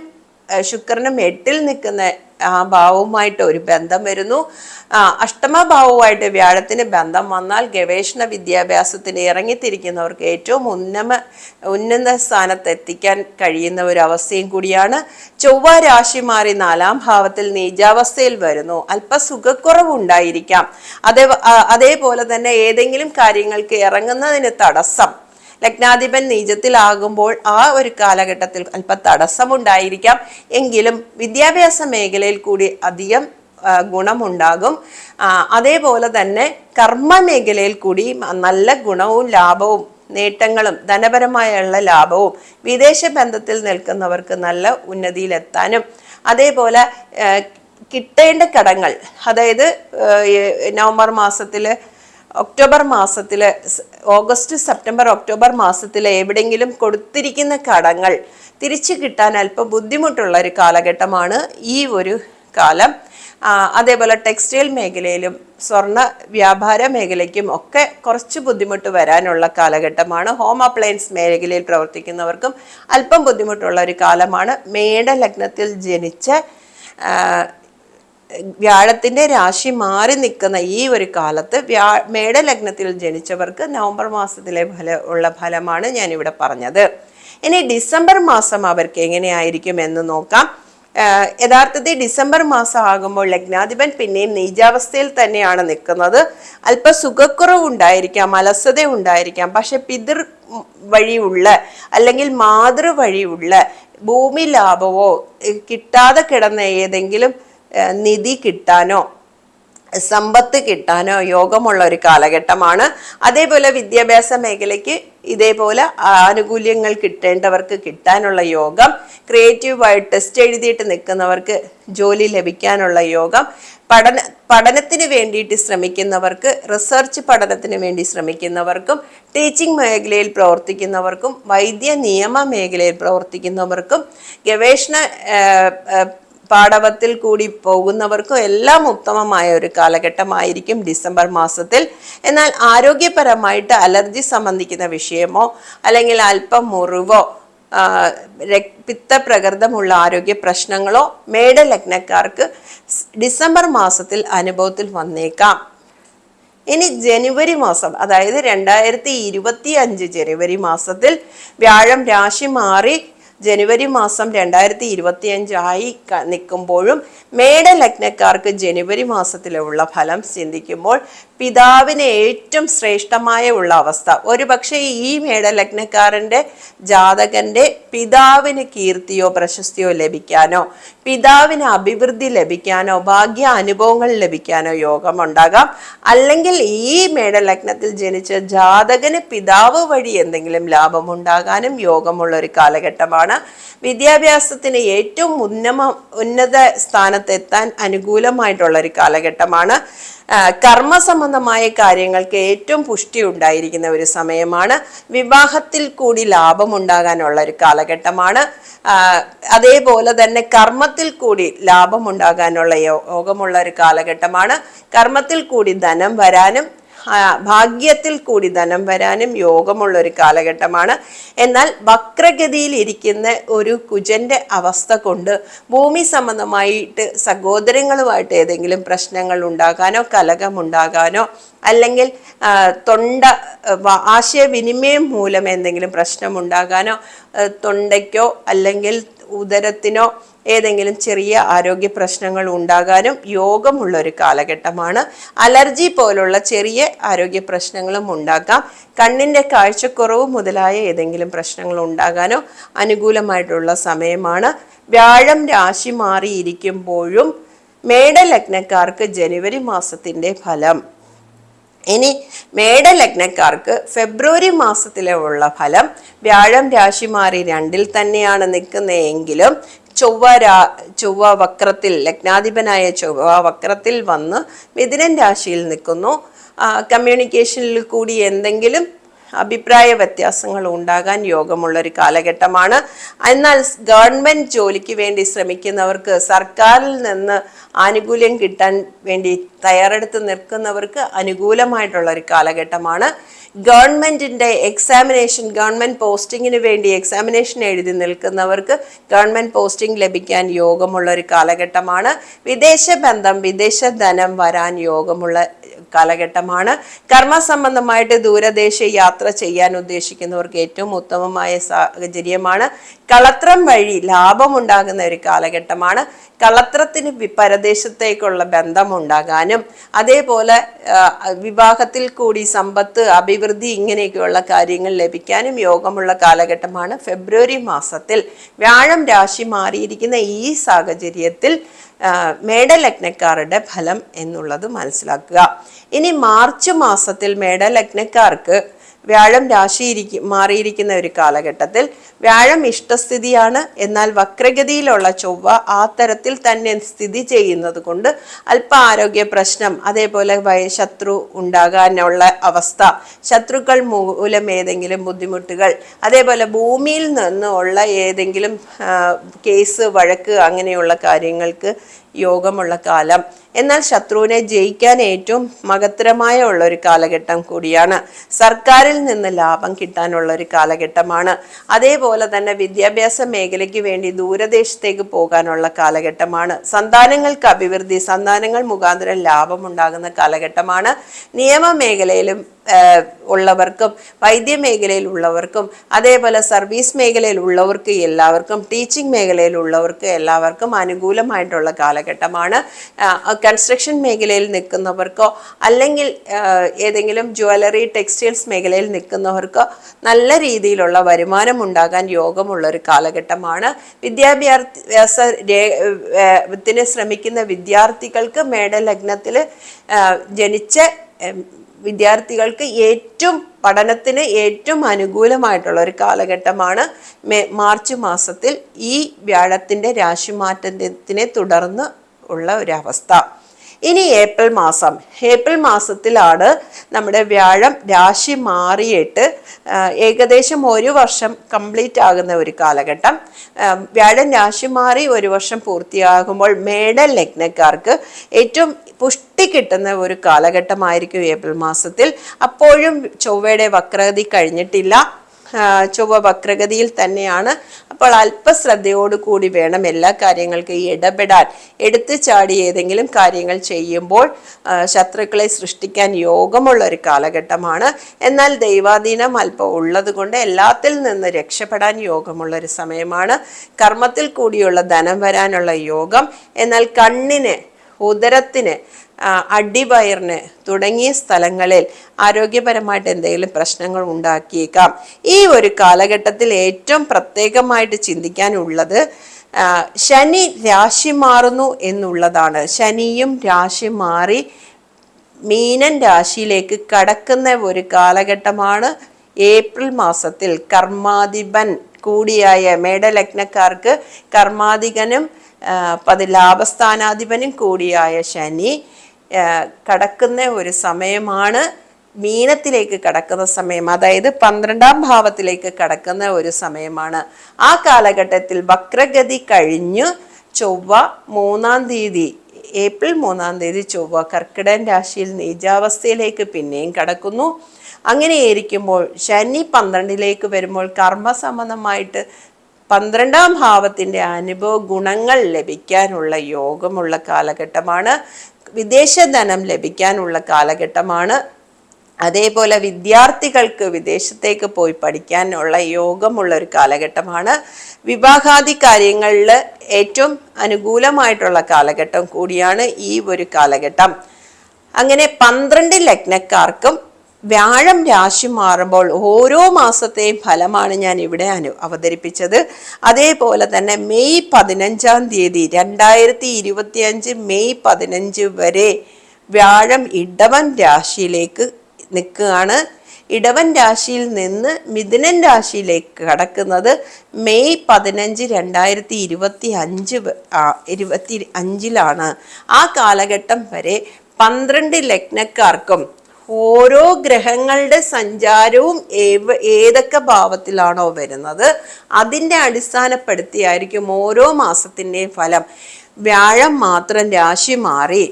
ശുക്രനും എട്ടിൽ നിൽക്കുന്ന ആ ഭാവവുമായിട്ട് ഒരു ബന്ധം വരുന്നു. അഷ്ടമ അഷ്ടമഭാവവുമായിട്ട് വ്യാഴത്തിന് ബന്ധം വന്നാൽ ഗവേഷണ വിദ്യാഭ്യാസത്തിന് ഇറങ്ങിത്തിരിക്കുന്നവർക്ക് ഏറ്റവും ഉന്നമ ഉന്നത സ്ഥാനത്ത് എത്തിക്കാൻ കഴിയുന്ന ഒരു അവസ്ഥയും കൂടിയാണ്. ചൊവ്വ രാശി മാറി നാലാം ഭാവത്തിൽ നീചാവസ്ഥയിൽ വരുന്നു. അല്പ സുഖക്കുറവുണ്ടായിരിക്കാം അതേ അതേപോലെ തന്നെ ഏതെങ്കിലും കാര്യങ്ങൾക്ക് ഇറങ്ങുന്നതിന് തടസ്സം ലഗ്നാധിപൻ നീചത്തിലാകുമ്പോൾ ആ ഒരു കാലഘട്ടത്തിൽ അല്പ തടസ്സമുണ്ടായിരിക്കാം. എങ്കിലും വിദ്യാഭ്യാസ മേഖലയിൽ കൂടി അധികം ഗുണമുണ്ടാകും. അതേപോലെ തന്നെ കർമ്മ മേഖലയിൽ കൂടി നല്ല ഗുണവും ലാഭവും നേട്ടങ്ങളും ധനപരമായുള്ള ലാഭവും വിദേശ ബന്ധത്തിൽ നിൽക്കുന്നവർക്ക് നല്ല ഉന്നതിയിലെത്താനും അതേപോലെ കിട്ടേണ്ട കടങ്ങൾ അതായത് നവംബർ മാസത്തിൽ ഒക്ടോബർ മാസത്തിൽ ഓഗസ്റ്റ് സെപ്റ്റംബർ ഒക്ടോബർ മാസത്തിൽ എവിടെയെങ്കിലും കൊടുത്തിരിക്കുന്ന കടങ്ങൾ തിരിച്ചു കിട്ടാൻ അല്പം ബുദ്ധിമുട്ടുള്ള ഒരു കാലഘട്ടമാണ് ഈ ഒരു കാലം. അതേപോലെ ടെക്സ്റ്റൈൽ മേഖലയിലും സ്വർണ വ്യാപാര മേഖലയ്ക്കും ഒക്കെ കുറച്ച് ബുദ്ധിമുട്ട് വരാനുള്ള കാലഘട്ടമാണ്. ഹോം അപ്ലയൻസ് മേഖലയിൽ പ്രവർത്തിക്കുന്നവർക്കും അല്പം ബുദ്ധിമുട്ടുള്ള ഒരു കാലമാണ്. മേടലഗ്നത്തിൽ ജനിച്ച ആ, വ്യാഴത്തിന്റെ രാശി മാറി നിൽക്കുന്ന ഈ ഒരു കാലത്ത് വ്യാ മേടലഗ്നത്തിൽ ജനിച്ചവർക്ക് നവംബർ മാസത്തിലെ ഫല ഉള്ള ഫലമാണ് ഞാനിവിടെ പറഞ്ഞത്. ഇനി ഡിസംബർ മാസം അവർക്ക് എങ്ങനെയായിരിക്കും എന്ന് നോക്കാം. യഥാർത്ഥത്തിൽ ഡിസംബർ മാസം ആകുമ്പോൾ ലഗ്നാധിപൻ പിന്നെയും നീചാവസ്ഥയിൽ തന്നെയാണ് നിൽക്കുന്നത്. അല്പ സുഖക്കുറവുണ്ടായിരിക്കാം അലസത ഉണ്ടായിരിക്കാം. പക്ഷെ പിതൃ വഴിയുള്ള അല്ലെങ്കിൽ മാതൃ വഴിയുള്ള ഭൂമി ലാഭമോ കിട്ടാതെ കിടന്ന ഏതെങ്കിലും നിധി കിട്ടാനോ സമ്പത്ത് കിട്ടാനോ യോഗമുള്ള ഒരു കാലഘട്ടമാണ്. അതേപോലെ വിദ്യാഭ്യാസ മേഖലയ്ക്ക് ഇതേപോലെ ആനുകൂല്യങ്ങൾ കിട്ടേണ്ടവർക്ക് കിട്ടാനുള്ള യോഗം ക്രിയേറ്റീവായി ടെസ്റ്റ് എഴുതിയിട്ട് നിൽക്കുന്നവർക്ക് ജോലി ലഭിക്കാനുള്ള യോഗം പഠന പഠനത്തിന് വേണ്ടിയിട്ട് ശ്രമിക്കുന്നവർക്ക് റിസർച്ച് പഠനത്തിന് വേണ്ടി ശ്രമിക്കുന്നവർക്കും ടീച്ചിങ് മേഖലയിൽ പ്രവർത്തിക്കുന്നവർക്കും വൈദ്യ നിയമ മേഖലയിൽ പ്രവർത്തിക്കുന്നവർക്കും ഗവേഷണ പാടവത്തിൽ കൂടി പോകുന്നവർക്കും എല്ലാം ഉത്തമമായ ഒരു കാലഘട്ടമായിരിക്കും ഡിസംബർ മാസത്തിൽ. എന്നാൽ ആരോഗ്യപരമായിട്ട് അലർജി സംബന്ധിക്കുന്ന വിഷയമോ അല്ലെങ്കിൽ അല്പം മുറിവോ പിത്തപ്രകൃതമുള്ള ആരോഗ്യ പ്രശ്നങ്ങളോ മേടലഗ്നക്കാർക്ക് ഡിസംബർ മാസത്തിൽ അനുഭവത്തിൽ വന്നേക്കാം. ഇനി ജനുവരി മാസം അതായത് രണ്ടായിരത്തി ഇരുപത്തി അഞ്ച് ജനുവരി മാസത്തിൽ വ്യാഴം രാശി മാറി ജനുവരി മാസം രണ്ടായിരത്തി ഇരുപത്തിയഞ്ചായി നിൽക്കുമ്പോഴും മേട ലഗ്നക്കാർക്ക് ജനുവരി മാസത്തിലുള്ള ഫലം ചിന്തിക്കുമ്പോൾ പിതാവിന് ഏറ്റവും ശ്രേഷ്ഠമായ ഉള്ള അവസ്ഥ. ഒരുപക്ഷെ ഈ മേടലഗ്നക്കാരന്റെ ജാതകന്റെ പിതാവിന് കീർത്തിയോ പ്രശസ്തിയോ ലഭിക്കാനോ പിതാവിന് അഭിവൃദ്ധി ലഭിക്കാനോ ഭാഗ്യ അനുഭവങ്ങൾ ലഭിക്കാനോ യോഗമുണ്ടാകാം. അല്ലെങ്കിൽ ഈ മേടലഗ്നത്തിൽ ജനിച്ച ജാതകന് പിതാവ് വഴി എന്തെങ്കിലും ലാഭമുണ്ടാകാനും യോഗമുള്ള ഒരു കാലഘട്ടമാണ് വിദ്യാഭ്യാസത്തിന് ഏറ്റവും ഉന്നമ ഉന്നത സ്ഥാനത്തെത്താൻ അനുകൂലമായിട്ടുള്ള ഒരു കാലഘട്ടമാണ്. ആ, കർമ്മ സംബന്ധമായ കാര്യങ്ങൾക്ക് ഏറ്റവും പുഷ്ടി ഉണ്ടായിരിക്കുന്ന ഒരു സമയമാണ്. വിവാഹത്തിൽ കൂടി ലാഭമുണ്ടാകാനുള്ള ഒരു കാലഘട്ടമാണ് അതേപോലെ തന്നെ കർമ്മത്തിൽ കൂടി ലാഭമുണ്ടാകാനുള്ള യോഗമുള്ള ഒരു കാലഘട്ടമാണ്. കർമ്മത്തിൽ കൂടി ധനം വരാനും ഭാഗ്യത്തിൽ കൂടി ധനം വരാനും യോഗമുള്ള ഒരു കാലഘട്ടമാണ്. എന്നാൽ വക്രഗതിയിൽ ഇരിക്കുന്ന ഒരു കുജന്റെ അവസ്ഥ കൊണ്ട് ഭൂമി സംബന്ധമായിട്ട് സഹോദരങ്ങളുമായിട്ട് ഏതെങ്കിലും പ്രശ്നങ്ങൾ ഉണ്ടാകാനോ കലകമുണ്ടാകാനോ അല്ലെങ്കിൽ തൊണ്ട ആശയവിനിമയം മൂലം എന്തെങ്കിലും പ്രശ്നമുണ്ടാകാനോ തൊണ്ടയ്ക്കോ അല്ലെങ്കിൽ ഉദരത്തിനോ ഏതെങ്കിലും ചെറിയ ആരോഗ്യ പ്രശ്നങ്ങൾ ഉണ്ടാകാനും യോഗമുള്ള ഒരു കാലഘട്ടമാണ്. അലർജി പോലുള്ള ചെറിയ ആരോഗ്യ പ്രശ്നങ്ങളും ഉണ്ടാക്കാം കണ്ണിന്റെ കാഴ്ചക്കുറവ് മുതലായ ഏതെങ്കിലും പ്രശ്നങ്ങൾ ഉണ്ടാകാനോ അനുകൂലമായിട്ടുള്ള സമയമാണ്. വ്യാഴം രാശി മാറിയിരിക്കുമ്പോഴും മേടലഗ്നക്കാർക്ക് ജനുവരി മാസത്തിന്റെ ഫലം. ഇനി മേടലഗ്നക്കാർക്ക് ഫെബ്രുവരി മാസത്തിലുള്ള ഫലം. വ്യാഴം രാശി മാറി രണ്ടിൽ തന്നെയാണ് നിൽക്കുന്നതെങ്കിലും ചൊവ്വ രാ ചൊവ്വ വക്രത്തിൽ ലഗ്നാധിപനായ ചൊവ്വ വക്രത്തിൽ വന്ന് മിഥുനൻ രാശിയിൽ നിൽക്കുന്നു. കമ്മ്യൂണിക്കേഷനിൽ കൂടി എന്തെങ്കിലും അഭിപ്രായ വ്യത്യാസങ്ങൾ ഉണ്ടാകാൻ യോഗമുള്ള ഒരു കാലഘട്ടമാണ്. എന്നാൽ ഗവൺമെന്റ് ജോലിക്ക് വേണ്ടി ശ്രമിക്കുന്നവർക്ക് സർക്കാരിൽ നിന്ന് ആനുകൂല്യം കിട്ടാൻ വേണ്ടി തയ്യാറെടുത്ത് നിൽക്കുന്നവർക്ക് അനുകൂലമായിട്ടുള്ള ഒരു കാലഘട്ടമാണ്. ഗവൺമെന്റിന്റെ എക്സാമിനേഷൻ ഗവൺമെന്റ് പോസ്റ്റിങ്ങിന് വേണ്ടി എക്സാമിനേഷൻ എഴുതി നിൽക്കുന്നവർക്ക് ഗവൺമെന്റ് പോസ്റ്റിംഗ് ലഭിക്കാൻ യോഗമുള്ള ഒരു കാലഘട്ടമാണ്. വിദേശ ബന്ധം വിദേശ ധനം വരാൻ യോഗമുള്ള കാലഘട്ടമാണ്. കർമ്മ സംബന്ധമായിട്ട് ദൂരദേശ യാത്ര ചെയ്യാൻ ഉദ്ദേശിക്കുന്നവർക്ക് ഏറ്റവും ഉത്തമമായ സാഹചര്യമാണ്. കളത്രം വഴി ലാഭമുണ്ടാകുന്ന ഒരു കാലഘട്ടമാണ്. കളത്രത്തിന് പരദേശത്തേക്കുള്ള ബന്ധമുണ്ടാകാനും അതേപോലെ വിവാഹത്തിൽ കൂടി സമ്പത്ത് അഭിവൃദ്ധി ഇങ്ങനെയൊക്കെയുള്ള കാര്യങ്ങൾ ലഭിക്കാനും യോഗമുള്ള കാലഘട്ടമാണ് ഫെബ്രുവരി മാസത്തിൽ. വ്യാഴം രാശി മാറിയിരിക്കുന്ന ഈ സാഹചര്യത്തിൽ മേടലഗ്നക്കാരുടെ ഫലം എന്നുള്ളത് മനസ്സിലാക്കുക. ഇനി മാർച്ച് മാസത്തിൽ മേടലഗ്നക്കാർക്ക് വ്യാഴം രാശിയിരിക്ക മാറിയിരിക്കുന്ന ഒരു കാലഘട്ടത്തിൽ വ്യാഴം ഇഷ്ടസ്ഥിതിയാണ്. എന്നാൽ വക്രഗതിയിലുള്ള ചൊവ്വ ആ തരത്തിൽ തന്നെ സ്ഥിതി ചെയ്യുന്നത് കൊണ്ട് അല്പ ആരോഗ്യ പ്രശ്നം അതേപോലെ ശത്രു ഉണ്ടാകാനുള്ള അവസ്ഥ ശത്രുക്കൾ മൂലം ഏതെങ്കിലും ബുദ്ധിമുട്ടുകൾ അതേപോലെ ഭൂമിയിൽ നിന്നുള്ള ഏതെങ്കിലും കേസ് വഴക്ക് അങ്ങനെയുള്ള കാര്യങ്ങൾക്ക് യോഗമുള്ള കാലം. എന്നാൽ ശത്രുവിനെ ജയിക്കാൻ ഏറ്റവും മഹത്തരമായ ഉള്ള ഒരു കാലഘട്ടം കൂടിയാണ്. സർക്കാരിൽ നിന്ന് ലാഭം കിട്ടാനുള്ള ഒരു കാലഘട്ടമാണ്. അതേപോലെ തന്നെ വിദ്യാഭ്യാസ മേഖലയ്ക്ക് വേണ്ടി ദൂരദേശത്തേക്ക് പോകാനുള്ള കാലഘട്ടമാണ്. സന്താനങ്ങൾക്ക് അഭിവൃദ്ധി സന്താനങ്ങൾ മുഖാന്തരം ലാഭം ഉണ്ടാകുന്ന കാലഘട്ടമാണ്. നിയമ മേഖലയിലും ഉള്ളവർക്കും വൈദ്യ മേഖലയിൽ ഉള്ളവർക്കും അതേപോലെ സർവീസ് മേഖലയിൽ ഉള്ളവർക്ക് എല്ലാവർക്കും ടീച്ചിങ് മേഖലയിൽ ഉള്ളവർക്ക് എല്ലാവർക്കും അനുകൂലമായിട്ടുള്ള കാലഘട്ടമാണ്. കൺസ്ട്രക്ഷൻ മേഖലയിൽ നിൽക്കുന്നവർക്കോ അല്ലെങ്കിൽ ഏതെങ്കിലും ജ്വല്ലറി ടെക്സ്റ്റൈൽസ് മേഖലയിൽ നിൽക്കുന്നവർക്കോ നല്ല രീതിയിലുള്ള വരുമാനം ഉണ്ടാകാൻ യോഗമുള്ള ഒരു കാലഘട്ടമാണ് വിദ്യാഭ്യാസ ത്തിന് ശ്രമിക്കുന്ന വിദ്യാർത്ഥികൾക്ക് മേടലഗ്നത്തിൽ ജനിച്ച വിദ്യാർത്ഥികൾക്ക് ഏറ്റവും പഠനത്തിന് ഏറ്റവും അനുകൂലമായിട്ടുള്ള ഒരു കാലഘട്ടമാണ് മേ മാർച്ച് മാസത്തിൽ ഈ വ്യാഴത്തിന്റെ രാശിമാറ്റത്തിനെ തുടർന്ന് ഉള്ള ഒരവസ്ഥ. ഇനി ഏപ്രിൽ മാസം. ഏപ്രിൽ മാസത്തിലാണ് നമ്മുടെ വ്യാഴം രാശി മാറിയിട്ട് ഏകദേശം ഒരു വർഷം കംപ്ലീറ്റ് ആകുന്ന ഒരു കാലഘട്ടം. വ്യാഴം രാശി മാറി ഒരു വർഷം പൂർത്തിയാകുമ്പോൾ മേടൻ ലഗ്നക്കാർക്ക് ഏറ്റവും പുഷ്ടി കിട്ടുന്ന ഒരു കാലഘട്ടമായിരിക്കും ഏപ്രിൽ മാസത്തിൽ. അപ്പോഴും ചൊവ്വയുടെ വക്രഗതി കഴിഞ്ഞിട്ടില്ല. ചൊവ്വ വക്രഗതിയിൽ തന്നെയാണ്. അപ്പോൾ അല്പശ്രദ്ധയോടുകൂടി വേണം എല്ലാ കാര്യങ്ങൾക്കും ഇടപെടാൻ. എടുത്തു ചാടി ഏതെങ്കിലും കാര്യങ്ങൾ ചെയ്യുമ്പോൾ ശത്രുക്കളെ സൃഷ്ടിക്കാൻ യോഗമുള്ള ഒരു കാലഘട്ടമാണ്. എന്നാൽ ദൈവാധീനം അല്പം ഉള്ളതുകൊണ്ട് എല്ലാത്തിൽ നിന്ന് രക്ഷപ്പെടാൻ യോഗമുള്ള ഒരു സമയമാണ്. കർമ്മത്തിൽ കൂടിയുള്ള ധനം വരാനുള്ള യോഗം. എന്നാൽ കണ്ണിന് ഉദരത്തിന് അടിവയറിന് തുടങ്ങിയ സ്ഥലങ്ങളിൽ ആരോഗ്യപരമായിട്ട് എന്തെങ്കിലും പ്രശ്നങ്ങൾ ഉണ്ടാക്കിയേക്കാം. ഈ ഒരു കാലഘട്ടത്തിൽ ഏറ്റവും പ്രത്യേകമായിട്ട് ചിന്തിക്കാനുള്ളത് ശനി രാശി മാറുന്നു എന്നുള്ളതാണ്. ശനിയും രാശി മാറി മീനൻ രാശിയിലേക്ക് കടക്കുന്ന ഒരു കാലഘട്ടമാണ് ഏപ്രിൽ മാസത്തിൽ. കർമാധിപൻ കൂടിയായ മേടലഗ്നക്കാർക്ക് കർമാധികനും ആ, പതി ലാഭസ്ഥാനാധിപനും കൂടിയായ ശനി കടക്കുന്ന ഒരു സമയമാണ് മീനത്തിലേക്ക് കടക്കുന്ന സമയം അതായത് പന്ത്രണ്ടാം ഭാവത്തിലേക്ക് കടക്കുന്ന ഒരു സമയമാണ്. ആ കാലഘട്ടത്തിൽ വക്രഗതി കഴിഞ്ഞു ചൊവ്വ മൂന്നാം തീയതി ഏപ്രിൽ മൂന്നാം തീയതി ചൊവ്വ കർക്കിടൻ രാശിയിൽ നീചാവസ്ഥയിലേക്ക് പിന്നെയും കടക്കുന്നു. അങ്ങനെയിരിക്കുമ്പോൾ ശനി പന്ത്രണ്ടിലേക്ക് വരുമ്പോൾ കർമ്മസംബന്ധമായിട്ട് പന്ത്രണ്ടാം ഭാവത്തിന്റെ അനുഭവ ഗുണങ്ങൾ ലഭിക്കാനുള്ള യോഗമുള്ള കാലഘട്ടമാണ്. വിദേശ ധനം ലഭിക്കാനുള്ള കാലഘട്ടമാണ്. അതേപോലെ വിദ്യാർത്ഥികൾക്ക് വിദേശത്തേക്ക് പോയി പഠിക്കാനുള്ള യോഗമുള്ള ഒരു കാലഘട്ടമാണ്. വിവാഹാദി കാര്യങ്ങളിൽ ഏറ്റവും അനുകൂലമായിട്ടുള്ള കാലഘട്ടം കൂടിയാണ് ഈ ഒരു കാലഘട്ടം. അങ്ങനെ പന്ത്രണ്ട് ലഗ്നക്കാർക്കും വ്യാഴം രാശി മാറുമ്പോൾ ഓരോ മാസത്തെയും ഫലമാണ് ഞാൻ ഇവിടെ അനു അവതരിപ്പിച്ചത്. അതേപോലെ തന്നെ മെയ് പതിനഞ്ചാം തീയതി രണ്ടായിരത്തി ഇരുപത്തി അഞ്ച് മെയ് പതിനഞ്ച് വരെ വ്യാഴം ഇടവൻ രാശിയിലേക്ക് നിൽക്കുകയാണ്. ഇടവൻ രാശിയിൽ നിന്ന് മിഥുനൻ രാശിയിലേക്ക് കടക്കുന്നത് മെയ് പതിനഞ്ച് രണ്ടായിരത്തി ഇരുപത്തി അഞ്ച് ഇരുപത്തി അഞ്ചിലാണ്. ആ കാലഘട്ടം വരെ പന്ത്രണ്ട് ലഗ്നക്കാർക്കും ഓരോ ഗ്രഹങ്ങളുടെ സഞ്ചാരവും ഏതൊക്കെ ഭാവത്തിലാണോ വരുന്നത് അതിന്റെ അടിസ്ഥാനപ്പെടുത്തിയായിരിക്കും ഓരോ മാസത്തിന്റെയും ഫലം. വ്യാഴം മാത്രം രാശി മാറി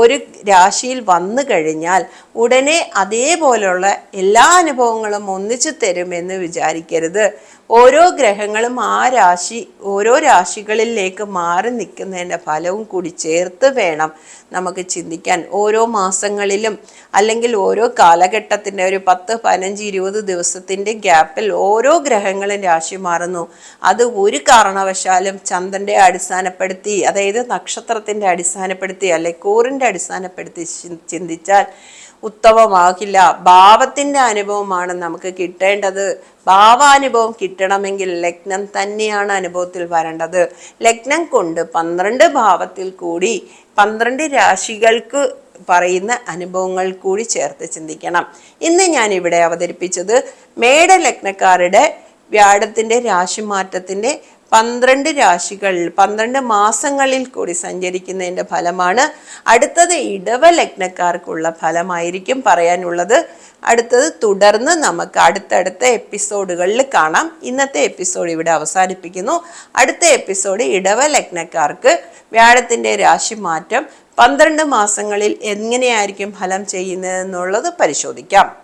ഒരു രാശിയിൽ വന്നു കഴിഞ്ഞാൽ ഉടനെ അതേപോലെയുള്ള എല്ലാ അനുഭവങ്ങളും ഒന്നിച്ചു തരുമെന്ന് വിചാരിക്കരുത്. ഓരോ ഗ്രഹങ്ങളും ആ രാശി ഓരോ രാശികളിലേക്ക് മാറി നിൽക്കുന്നതിന്റെ ഫലവും കൂടി ചേർത്ത് വേണം നമുക്ക് ചിന്തിക്കാൻ. ഓരോ മാസങ്ങളിലും അല്ലെങ്കിൽ ഓരോ കാലഘട്ടത്തിന്റെ ഒരു പത്ത് പതിനഞ്ച് ഇരുപത് ദിവസത്തിന്റെ ഗ്യാപ്പിൽ ഓരോ ഗ്രഹങ്ങളും രാശി മാറുന്നു. അത് ഒരു കാരണവശാലും ചന്ദ്രന്റെ അടിസ്ഥാനപ്പെടുത്തി അതായത് നക്ഷത്രത്തിന്റെ അടിസ്ഥാനപ്പെടുത്തി അല്ലെ കൂറിന്റെ അടിസ്ഥാനപ്പെടുത്തി ചിന്തിച്ചാൽ ഉത്തമമാകില്ല. ഭാവത്തിന്റെ അനുഭവമാണ് നമുക്ക് കിട്ടേണ്ടത്. ഭാവാനുഭവം കിട്ടണമെങ്കിൽ ലഗ്നം തന്നെയാണ് അനുഭവത്തിൽ വരേണ്ടത്. ലഗ്നം കൊണ്ട് പന്ത്രണ്ട് ഭാവത്തിൽ കൂടി പന്ത്രണ്ട് രാശികൾക്ക് പറയുന്ന അനുഭവങ്ങൾ കൂടി ചേർത്ത് ചിന്തിക്കണം. ഇന്ന് ഞാൻ ഇവിടെ അവതരിപ്പിച്ചത് മേടലഗ്നക്കാരുടെ വ്യാഴത്തിന്റെ രാശിമാറ്റത്തിന്റെ പന്ത്രണ്ട് രാശികൾ പന്ത്രണ്ട് മാസങ്ങളിൽ കൂടി സഞ്ചരിക്കുന്നതിന്റെ ഫലമാണ്. അടുത്തത് ഇടവ ലഗ്നക്കാർക്കുള്ള ഫലമായിരിക്കും പറയാനുള്ളത്. അടുത്തത് തുടർന്ന് നമുക്ക് അടുത്തടുത്ത എപ്പിസോഡുകളിൽ കാണാം. ഇന്നത്തെ എപ്പിസോഡ് ഇവിടെ അവസാനിപ്പിക്കുന്നു. അടുത്ത എപ്പിസോഡ് ഇടവ ലഗ്നക്കാർക്ക് വ്യാഴത്തിന്റെ രാശി മാറ്റം പന്ത്രണ്ട് മാസങ്ങളിൽ എങ്ങനെയായിരിക്കും ഫലം ചെയ്യുന്നതെന്നുള്ളത് പരിശോധിക്കാം.